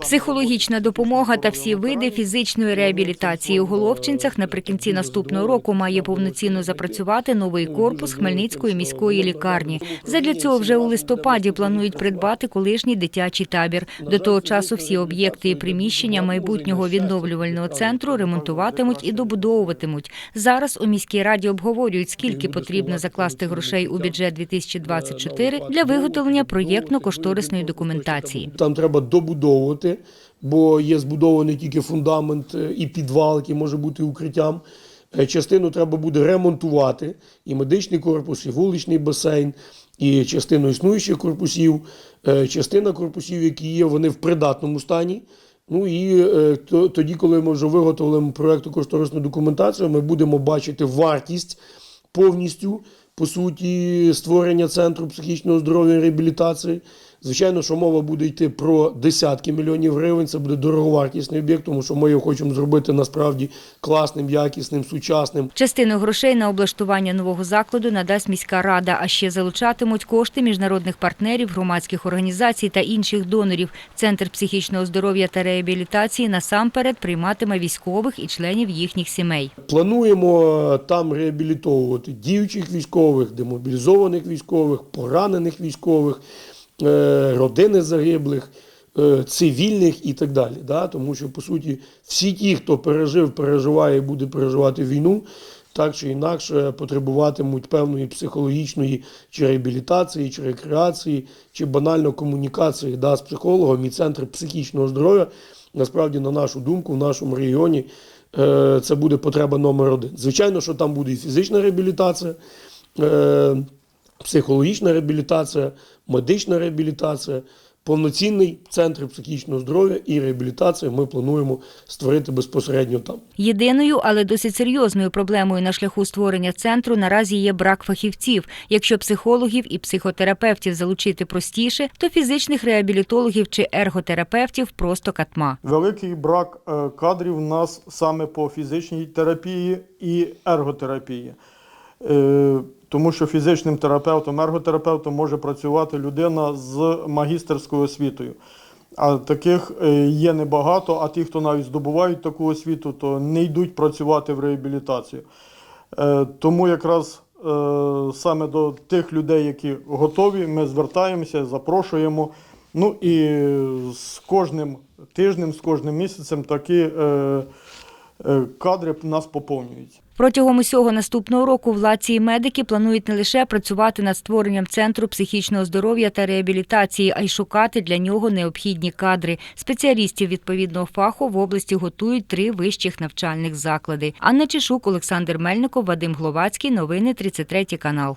Психологічна допомога та всі види фізичної реабілітації у Головчинцях наприкінці наступного року має повноцінно запрацювати новий корпус Хмельницької міської лікарні. Задля цього вже у листопаді планують придбати колишній дитячий табір. До того часу всі об'єкти і приміщення майбутнього відновлювального центру ремонтуватимуть і добудовуватимуть. Зараз у міській раді обговорюють, скільки потрібно закласти грошей у бюджет 2024 для виготовлення проєктно-кошторисної документації. Там треба добудовувати, бо є збудований тільки фундамент е, і підвал, який може бути укриттям. Е, Частину треба буде ремонтувати, і медичний корпус, і вуличний басейн, і частину існуючих корпусів. Е, Частина корпусів, які є, вони в придатному стані. Ну і тоді, коли ми вже виготовимо проєкту кошторисну документацію, ми будемо бачити вартість повністю по суті створення центру психічного здоров'я і реабілітації. Звичайно, що мова буде йти про десятки мільйонів гривень. Це буде дороговартісний об'єкт, тому що ми його хочемо зробити насправді класним, якісним, сучасним. Частину грошей на облаштування нового закладу надасть міська рада, а ще залучатимуть кошти міжнародних партнерів, громадських організацій та інших донорів. Центр психічного здоров'я та реабілітації насамперед прийматиме військових і членів їхніх сімей. Плануємо е, там реабілітовувати діючих військових, демобілізованих військових, поранених військових, родини загиблих, е, цивільних і так далі. Да? Тому що, по суті, всі ті, хто пережив, переживає і буде переживати війну, так чи інакше потребуватимуть певної психологічної чи реабілітації, чи рекреації, чи банально комунікації да, з психологом і центр психічного здоров'я. Насправді, на нашу думку, в нашому регіоні е, це буде потреба номер один. Звичайно, що там буде і фізична реабілітація, е, психологічна реабілітація, медична реабілітація, повноцінний центр психічного здоров'я і реабілітація ми плануємо створити безпосередньо там. Єдиною, але досить серйозною проблемою на шляху створення центру наразі є брак фахівців. Якщо психологів і психотерапевтів залучити простіше, то фізичних реабілітологів чи ерготерапевтів просто катма. Великий брак е, кадрів у нас саме по фізичній терапії і ерготерапії. Е, Тому що фізичним терапевтом, ерготерапевтом може працювати людина з магістерською освітою. А таких е, є небагато, а ті, хто навіть здобувають таку освіту, то не йдуть працювати в реабілітацію. Е, Тому якраз саме до тих людей, які готові, ми звертаємося, запрошуємо. Ну і з кожним тижнем, з кожним місяцем такі кадри в нас поповнюються. Протягом усього наступного року владці і медики планують не лише працювати над створенням центру психічного здоров'я та реабілітації, а й шукати для нього необхідні кадри. Спеціалістів відповідного фаху в області готують три вищих навчальних заклади. Анна Чешук, Олександр Мельников, Вадим Гловацький. Новини 33 канал.